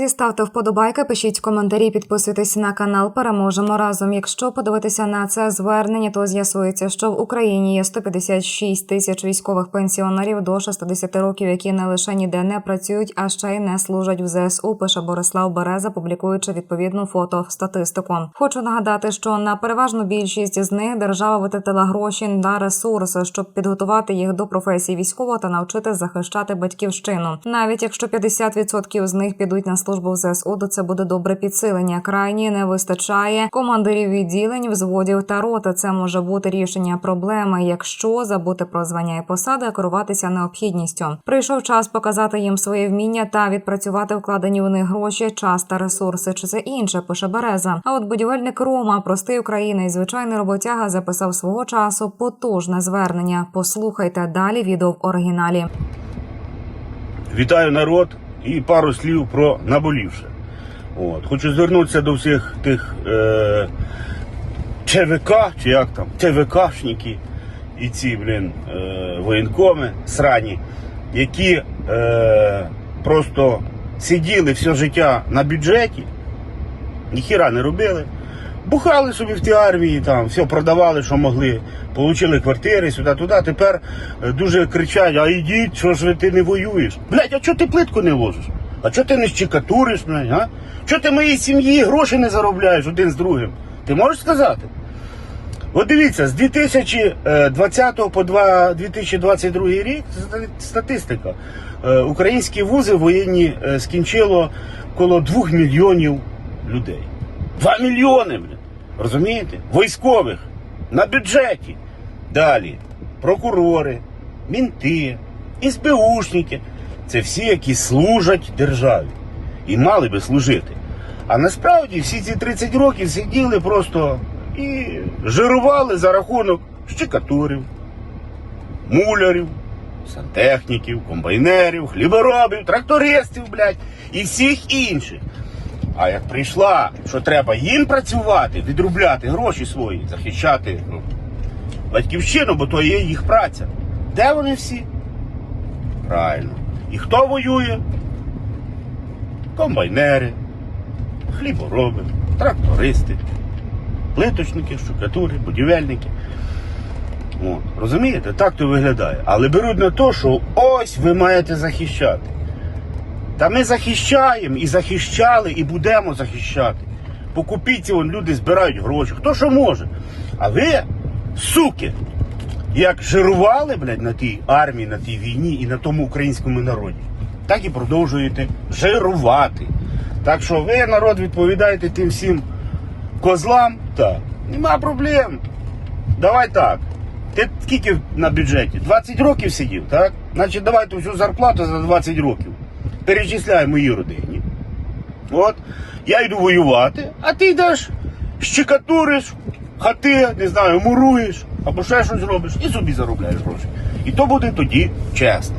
друзі, ставте вподобайки, пишіть коментарі, підписуйтесь на канал. Переможемо разом. Якщо подивитися на це звернення, то з'ясується, що в Україні є 156 тисяч військових пенсіонерів до 60 років, які не лише ніде не працюють, а ще й не служать в ЗСУ. Пише Борислав Береза, публікуючи відповідну фото статистику. Хочу нагадати, що на переважну більшість з них держава витратила гроші на ресурси, щоб підготувати їх до професії військового та навчити захищати батьківщину. Навіть якщо 50% з них підуть на службу в ЗСУ, то це буде добре підсилення. Крайні не вистачає командирів відділень, взводів та роти. Це може бути рішення проблеми, якщо забути про звання і посади, а керуватися необхідністю. Прийшов час показати їм своє вміння та відпрацювати вкладені в них гроші, час та ресурси. Чи це інше пише Береза. А от будівельник Рома, простий українець, звичайний роботяга, записав свого часу потужне звернення. Послухайте далі відео в оригіналі. Вітаю народ і пару слів про наболівше. От. Хочу звернутися до всіх тих е, ЧВК, чи як там, ТВКшники і ці, блін, е, воєнкоми срані, які е, просто сиділи все життя на бюджеті, ніхіра не робили. Бухали собі в тій армії, там все продавали, що могли, получили квартири сюди-туди. Тепер е, дуже кричать: а йдіть, що ж ви ти не воюєш? Блять, а чого ти плитку не ложиш? А чого ти не щекатуриш, блядь, а? Чого ти моїй сім'ї гроші не заробляєш один з другим? Ти можеш сказати? От дивіться, з 2020 по 2022 рік ста- статистика. Е, Українські вузи воєнні е, скінчило коло 2 мільйонів людей. 2 мільйони, блін. Розумієте? Військових на бюджеті. Далі прокурори, мінти, СБУшники. Це всі, які служать державі і мали би служити. А насправді всі ці 30 років сиділи просто і жирували за рахунок щекатурів, мулярів, сантехніків, комбайнерів, хліборобів, трактористів, блядь, і всіх інших. А як прийшла, що треба їм працювати, відробляти гроші свої, захищати ну, батьківщину, бо то є їх праця. Де вони всі? Правильно. І хто воює? Комбайнери, хлібороби, трактористи, плиточники, штукатури, будівельники. От, розумієте, так то виглядає. Але беруть на те, що ось ви маєте захищати. Та ми захищаємо і захищали, і будемо захищати. По купіці вон люди збирають гроші, хто що може. А ви, суки, як жирували, блядь, на тій армії, на тій війні і на тому українському народі, так і продовжуєте жирувати. Так що ви, народ, відповідаєте тим всім козлам, так, нема проблем. Давай так. Ти скільки на бюджеті? 20 років сидів, так? Значить, давай ту всю зарплату за 20 років. Перечисляй моїй родині. От, я йду воювати, а ти йдеш, щекатуриш, хати, не знаю, муруєш, або ще щось робиш і собі заробляєш гроші. І то буде тоді чесно.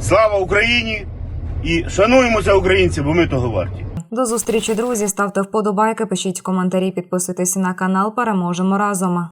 Слава Україні! І шануємося українці, бо ми того варті. До зустрічі, друзі. Ставте вподобайки, пишіть коментарі, підписуйтесь на канал. Переможемо разом.